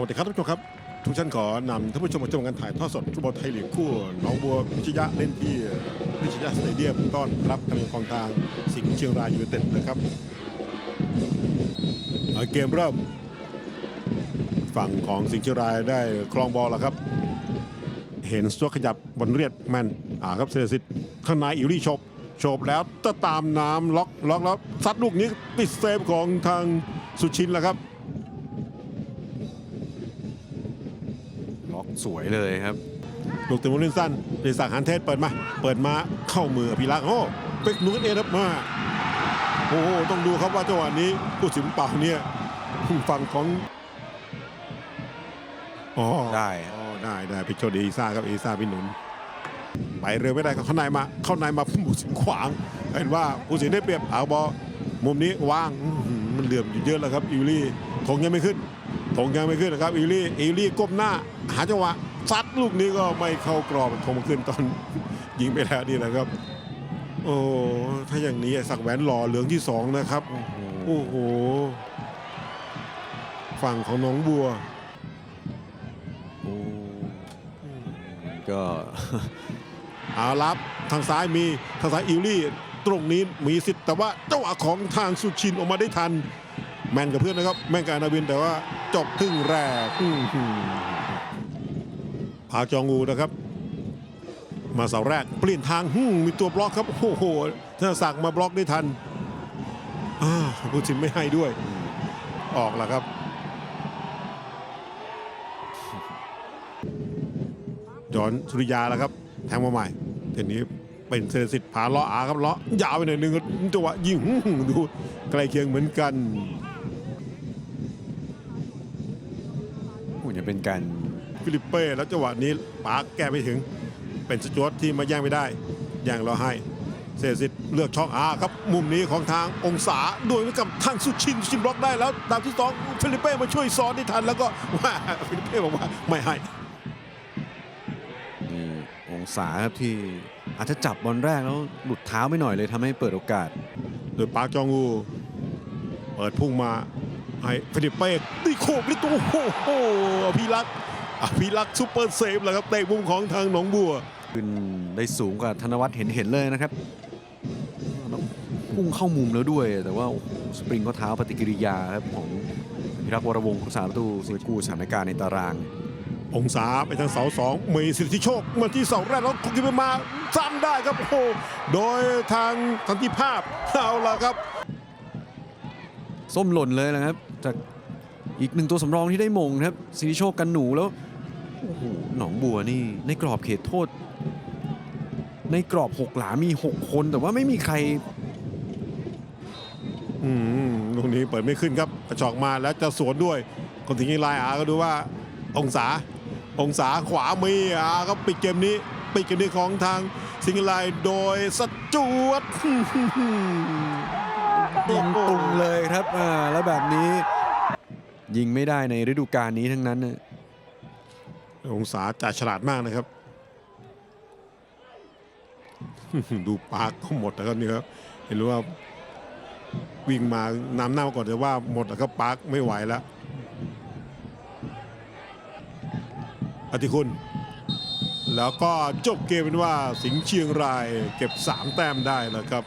วัสดีครับท่านผู้ชมครับ ทุกท่านขอนำท่านผู้ชมมาชมการถ่ายทอดสดฟุตบอลไทยลีกคู่หนองบัวพิชยะเล่นที่พิชยะสเตเดียมต้อนรับการเมืองกองทางสิงห์เชียงรายยูไนเต็ดนะครับเกมเริ่มฝั่งของสิงห์เชียงรายได้ครองบอลแล้วครับ เห็นสัวขยับบนเรียดแมนอ่าครับเซอร์ซิตข้างในอิรี่ชบโฉบแล้วจะตามน้ำล็อกล็อกแล้วซัดลูกนี้ติดเซฟของทางสุชินแล้วครับ สวยเลยครับลูกเตะมุมเล่นสั้นเดศักดิ์หันเทศเปิดมา เปิดมาเข้ามืออภิรักษ์โอ้เป็กหนุนเอรับมาโอ้โหต้องดูครับว่าจังหวะนี้ผู้สินเป่าเนี่ยฝั่งของอ๋อได้อ๋อได้ได้พิโชดีอีซ่าครับอีซ่าพี่หนุนไปเร็วไม่ได้ก็เข้าในมาเข้าในมาผู้สินขวาง เห็นว่าผู้สินได้เปรียบเอาบอลมุมนี้ว่างอื้อหือมันเหลื่อมอยู่เยอะแล้วครับอิวลี่ถงยังไม่ขึ้น ถงยังไม่ขึ้นนะครับอิวลี่อิวลี่ก้มหน้า หาจังหวะซัดลูกนี้ก็ไม่เข้ากรอบถงมาขึ้นตอนยิงไปแล้วนี่แหละครับ โอ้ถ้าอย่างนี้สักแหวนหล่อเหลืองที่สองนะครับโอ้โหฝั่งของหน้องบัวโอ้ก็เอารับทางซ้ายมีทางซ้ายอิวลี่ ตรงนี้มีสิทธิ์แต่ว่าจังหวะของทางสุชินออกมาได้ทัน แมนกับเพื่อนนะครับ แมนกับอานาวินแต่ว่าจบครึ่งแรกอื้อหือพาจองอูนะครับ มาเสาแรกเปลี่ยนทางหึ่มมีตัวบล็อกครับโอ้โหธนศักดิ์มาบล็อกได้ทันอ้าวผู้ชินไม่ให้ด้วย ออกแล้วครับจอนสุริยาแล้วครับ แทงมาใหม่ทีนี้เป็นเซนสิทธิ์ผาเลาะอาครับเลาะยาวไปหน่อยหนึงจังหวะยิงอื้อหือดูใกล้เคียงเหมือนกัน เป็นการฟิลิปเป้แล้วจังหวะนี้ปาร์คแก้ไม่ถึง เป็นสจวตที่มาแย่งไม่ได้แย่งเราให้เซนสิทธิ์เลือกช่องอาครับ มุมนี้ของทางองศาโดยกับทางสุชินสุชินบล็อกได้แล้วตามที่สองฟิลิปเป้มาช่วยซ้อนได้ทันแล้วก็ว่าฟิลิปเป้บอกว่าไม่ให้นี่องศาครับที่อาจจะจับบอลแรกแล้วหลุดเท้าไปหน่อยเลยทำให้เปิดโอกาส โดยปาร์คจองอูเปิดพุ่งมา ให้ฟิลิปเป้ตีโคบลิตัวโอ้โหอภิรักษ์อภิรักษ์ซูเปอร์เซฟแล้วครับเตะมุมของทางหนองบัวขึ้นได้สูงกว่าธนวัฒน์เห็นเห็นๆเลยนะครับแล้วพุ่งเข้ามุมแล้วด้วย แต่ว่าโอ้โหสปริงก็เท้าปฏิกิริยาครับของพิรักษ์วรวงศ์ผู้สาประตูสิกู้สถานการณ์ในตาราง องศาไปทางเสาสองมีสิทธิโชคมาที่เสาแรกแล้วคุกินไปมาซ้ำได้ครับโอ้โหโดยทางทันติภาพเอาละครับ ส้มหล่นเลยนะครับ จากอีกหนึ่งตัวสำรองที่ได้มงครับสิริโชคกันหนูแล้วโอ้โหหนองบัวนี่ในกรอบเขตโทษ ในกรอบหกหลามี 6 คนแต่ว่าไม่มีใครอืมลูกนี้เปิดไม่ขึ้นครับกระชอกมาแล้วจะสวนด้วยคนถึงยีไลน์อาก็ดูว่าองศา องศาขวามีอาก็ปิดเกมนี้ปิดเกมนี้ของทางสิงห์ไลน์โดยสจวตยิงตุงเลย ครับอ่าแล้วแบบนี้ ยิงไม่ได้ในฤดูกาลนี้ทั้งนั้นนะองศาจ่าฉลาดมากนะครับ ดูปาร์คก็หมดแล้วนี่ครับเห็นรู้ว่าวิ่งมานำหน้ามาก่อนแต่ว่าหมดแล้วครับปาร์คไม่ไหวแล้วอธิคุณ แล้วก็จบเกมเป็นว่าสิงห์เชียงรายเก็บ 3 แต้มได้แล้วครับ